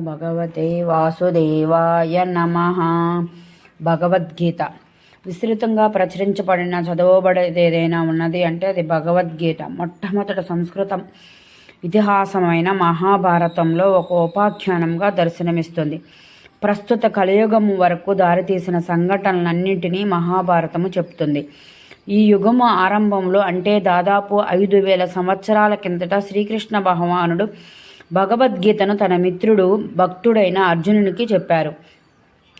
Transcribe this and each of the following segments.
భగవతే వాసుదేవాయ నమ. భగవద్గీత. విస్తృతంగా ప్రచురించబడిన చదవబడేది ఏదైనా ఉన్నది అంటే అది భగవద్గీత. మొట్టమొదట సంస్కృతం ఇతిహాసమైన మహాభారతంలో ఒక ఉపాఖ్యానంగా దర్శనమిస్తుంది. ప్రస్తుత కలియుగం వరకు దారితీసిన సంఘటనలన్నింటినీ మహాభారతము చెప్తుంది. ఈ యుగము ఆరంభంలో అంటే దాదాపు ఐదు వేల సంవత్సరాల కిందట శ్రీకృష్ణ భగవానుడు భగవద్గీతను తన మిత్రుడు భక్తుడైన అర్జునునికి చెప్పారు.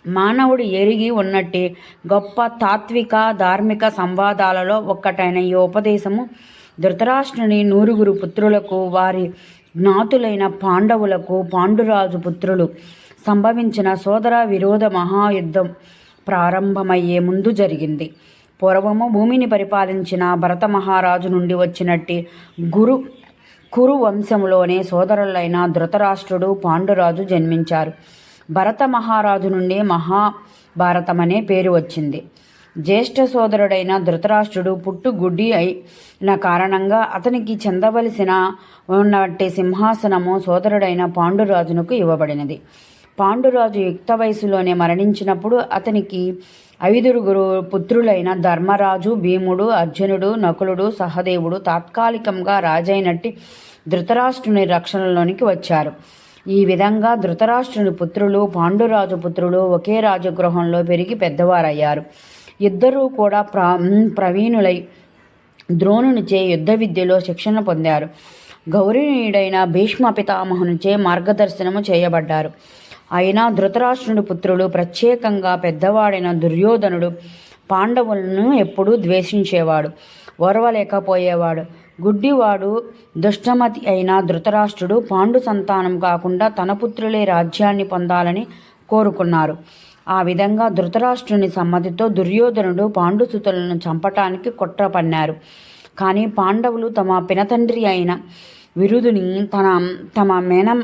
మానవుడు ఎరిగి ఉన్నట్టి గొప్ప తాత్విక ధార్మిక సంవాదాలలో ఒక్కటైన ఈ ఉపదేశము ధృతరాష్ట్రుని నూరుగురు పుత్రులకు వారి జ్ఞాతులైన పాండవులకు పాండురాజు పుత్రులు సంభవించిన సోదర విరోధ మహాయుద్ధం ప్రారంభమయ్యే ముందు జరిగింది. పూర్వము భూమిని పరిపాలించిన భరత మహారాజు నుండి వచ్చినట్టి గురు కురు వంశంలోనే సోదరులైన ధృతరాష్ట్రుడు పాండురాజు జన్మించారు. భరత మహారాజు నుండి మహాభారతమనే పేరు వచ్చింది. జ్యేష్ఠ సోదరుడైన ధృతరాష్ట్రుడు పుట్టు గుడ్డి అయిన కారణంగా అతనికి చెందవలసిన ఉన్నట్టి సింహాసనము సోదరుడైన పాండురాజునకు ఇవ్వబడినది. పాండురాజు యుక్త వయసులోనే మరణించినప్పుడు అతనికి ఐదుగురు పుత్రులైన ధర్మరాజు భీముడు అర్జునుడు నకులుడు సహదేవుడు తాత్కాలికంగా రాజైనట్టి ధృతరాష్ట్రుని రక్షణలోనికి వచ్చారు. ఈ విధంగా ధృతరాష్ట్రుని పుత్రులు పాండురాజు పుత్రులు ఒకే రాజగృహంలో పెరిగి పెద్దవారయ్యారు. ఇద్దరూ కూడా ప్ర ప్రవీణులై ద్రోణునిచే యుద్ధ విద్యలో శిక్షణ పొందారు. గౌరీయుడైన భీష్మ పితామహునిచే మార్గదర్శనము చేయబడ్డారు. అయినా ధృతరాష్ట్రుని పుత్రులు ప్రత్యేకంగా పెద్దవాడైన దుర్యోధనుడు పాండవులను ఎప్పుడూ ద్వేషించేవాడు ఓర్వలేకపోయేవాడు. గుడ్డివాడు దుష్టమతి అయిన ధృతరాష్ట్రుడు పాండు సంతానం కాకుండా తన పుత్రులే రాజ్యాన్ని పొందాలని కోరుకున్నారు. ఆ విధంగా ధృతరాష్ట్రుని సమ్మతితో దుర్యోధనుడు పాండుసుతులను చంపటానికి కుట్ర పన్నారు. కానీ పాండవులు తమ పినతండ్రి అయిన విరుదుని తన తమ మేనం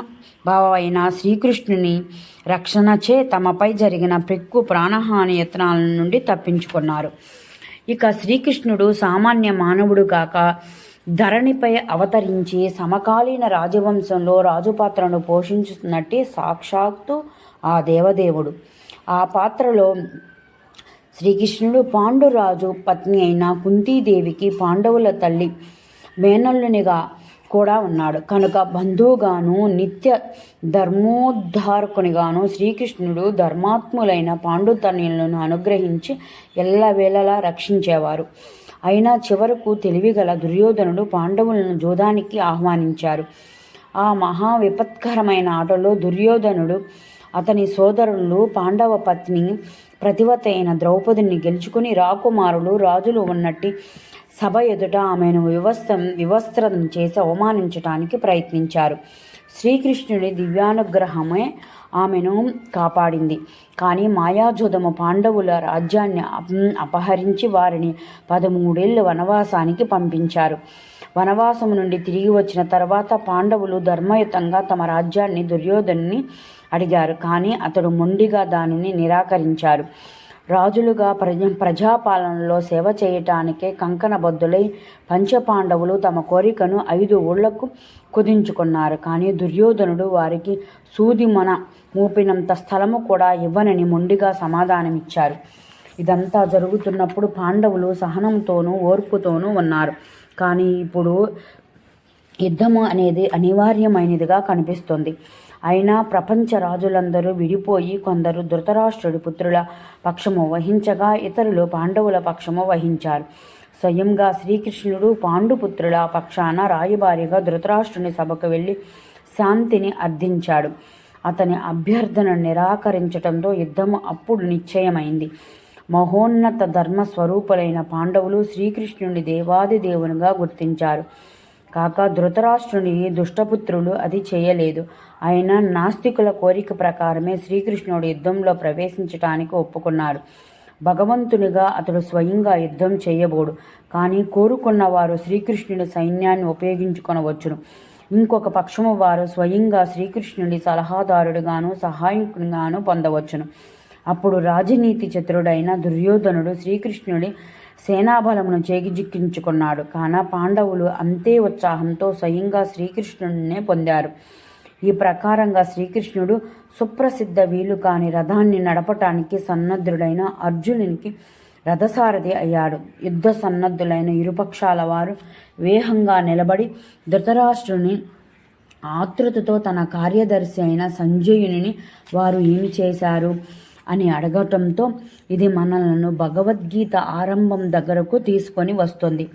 బావ అయిన శ్రీకృష్ణుని రక్షణచే తమపై జరిగిన పెక్కు ప్రాణహాని యత్నాల నుండి తప్పించుకున్నారు. ఇక శ్రీకృష్ణుడు సామాన్య మానవుడు కాక ధరణిపై అవతరించి సమకాలీన రాజవంశంలో రాజుపాత్రను పోషించుతున్నట్టే సాక్షాత్తు ఆ దేవదేవుడు. ఆ పాత్రలో శ్రీకృష్ణుడు పాండురాజు పత్ని అయిన కుంతీదేవికి పాండవుల తల్లి మేనల్లునిగా కూడా ఉన్నాడు. కనుక బంధువుగాను నిత్య ధర్మోద్ధారకునిగాను శ్రీకృష్ణుడు ధర్మాత్ములైన పాండుతన్యులను అనుగ్రహించి ఎల్లవేళలా రక్షించేవారు. అయినా చివరకు తెలివిగల దుర్యోధనుడు పాండవులను జోదానికి ఆహ్వానించారు. ఆ మహా విపత్కరమైన ఆటలో దుర్యోధనుడు అతని సోదరులు పాండవ పత్ని ప్రతివత అయిన ద్రౌపదిని గెలుచుకుని రాకుమారులు రాజులు ఉన్నట్టి సభ ఎదుట ఆమెను వివస్త వివస్త్రం చేసి అవమానించటానికి ప్రయత్నించారు. శ్రీకృష్ణుడి దివ్యానుగ్రహమే ఆమెను కాపాడింది. కానీ మాయాజోదము పాండవుల రాజ్యాన్ని అపహరించి వారిని పదమూడేళ్ళు వనవాసానికి పంపించారు. వనవాసము నుండి తిరిగి వచ్చిన తర్వాత పాండవులు ధర్మయుతంగా తమ రాజ్యాన్ని దుర్యోధన్ని అడిగారు. కానీ అతడు మొండిగా దానిని నిరాకరించారు. రాజులుగా ప్రజ ప్రజాపాలనలో సేవ చేయటానికే కంకణబద్ధులై పంచపాండవులు తమ కోరికను ఐదు ఊళ్ళకు కుదించుకున్నారు. కానీ దుర్యోధనుడు వారికి సూది మన మూపినంత స్థలము కూడా ఇవ్వనని మొండిగా సమాధానమిచ్చారు. ఇదంతా జరుగుతున్నప్పుడు పాండవులు సహనంతోనూ ఓర్పుతోనూ ఉన్నారు. కానీ ఇప్పుడు యుద్ధము అనేది అనివార్యమైనదిగా కనిపిస్తుంది. అయినా ప్రపంచ రాజులందరూ విడిపోయి కొందరు ధృతరాష్ట్రుడి పుత్రుల పక్షము వహించగా ఇతరులు పాండవుల పక్షము వహించారు. స్వయంగా శ్రీకృష్ణుడు పాండుపుత్రుల పక్షాన రాయబారిగా ధృతరాష్ట్రుని సభకు వెళ్ళి శాంతిని అర్థించాడు. అతని అభ్యర్థన నిరాకరించటంతో యుద్ధము అప్పుడు నిశ్చయమైంది. మహోన్నత ధర్మ స్వరూపులైన పాండవులు శ్రీకృష్ణుని దేవాది దేవునిగా గుర్తించారు. కాక ధృతరాష్ట్రుని దుష్టపుత్రులు అది చేయలేదు. ఆయన నాస్తికుల కోరిక ప్రకారమే శ్రీకృష్ణుడు యుద్ధంలో ప్రవేశించటానికి ఒప్పుకున్నారు భగవంతునిగా అతడు స్వయంగా యుద్ధం చేయబోడు. కానీ కోరుకున్న వారు శ్రీకృష్ణుడి సైన్యాన్ని ఉపయోగించుకొనవచ్చును. ఇంకొక పక్షము వారు స్వయంగా శ్రీకృష్ణుడి సలహాదారుడిగాను సహాయకునిగాను పొందవచ్చును. అప్పుడు రాజనీతి చతురుడైన దుర్యోధనుడు శ్రీకృష్ణుడి సేనాబలమును చేజిక్కించుకున్నాడు. కాన పాండవులు అంతే ఉత్సాహంతో స్వయంగా శ్రీకృష్ణుడినే పొందారు. ఈ ప్రకారంగా శ్రీకృష్ణుడు సుప్రసిద్ధ వీలు కాని రథాన్ని నడపటానికి సన్నద్ధుడైన అర్జునునికి రథసారథి అయ్యాడు. యుద్ధ సన్నద్ధులైన ఇరుపక్షాల వారు వేహంగా నిలబడి ధృతరాష్ట్రుని ఆతృతతో తన కార్యదర్శి అయిన సంజయుని వారు ఏమి చేశారు? అని అడగటంతో ఇది మనలను భగవద్గీత ఆరంభం దగ్గరకు తీసుకొని వస్తుంది.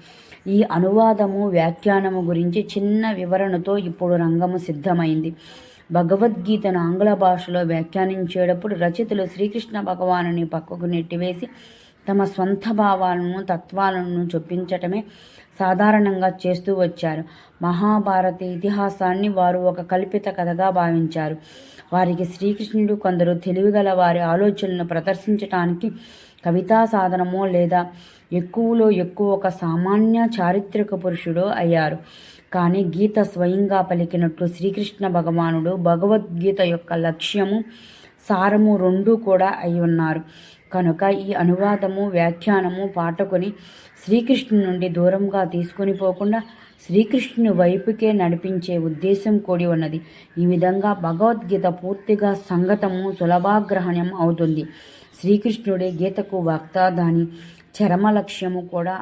ఈ అనువాదము వ్యాఖ్యానము గురించి చిన్న వివరణతో ఇప్పుడు రంగము సిద్ధమైంది. భగవద్గీతను ఆంగ్ల భాషలో వ్యాఖ్యానించేటప్పుడు రచయితలు శ్రీకృష్ణ భగవానుని పక్కకు నెట్టివేసి తమ స్వంత భావాలను తత్వాలను చొప్పించటమే సాధారణంగా చేస్తూ వచ్చారు. మహాభారత ఇతిహాసాన్ని వారు ఒక కల్పిత కథగా భావించారు. వారికి శ్రీకృష్ణుడు కొందరు తెలివిగల వారి ఆలోచనలను ప్రదర్శించటానికి కవితా సాధనమో లేదా ఎక్కువలో ఎక్కువ ఒక సామాన్య చారిత్రక పురుషుడు అయ్యారు. కానీ గీత స్వయంగా పలికినట్లు శ్రీకృష్ణ భగవానుడు భగవద్గీత యొక్క లక్ష్యము సారము రెండూ కూడా అయి ఉన్నారు. కనుక ఈ అనువాదము వ్యాఖ్యానము పాఠకుని శ్రీకృష్ణు నుండి దూరంగా తీసుకొని పోకుండా శ్రీకృష్ణుని వైపుకే నడిపించే ఉద్దేశం కూడి ఉన్నది. ఈ విధంగా భగవద్గీత పూర్తిగా సంగతము సులభాగ్రహణం అవుతుంది. శ్రీకృష్ణుడే గీతకు వక్త దాని చరమ లక్ష్యము కూడా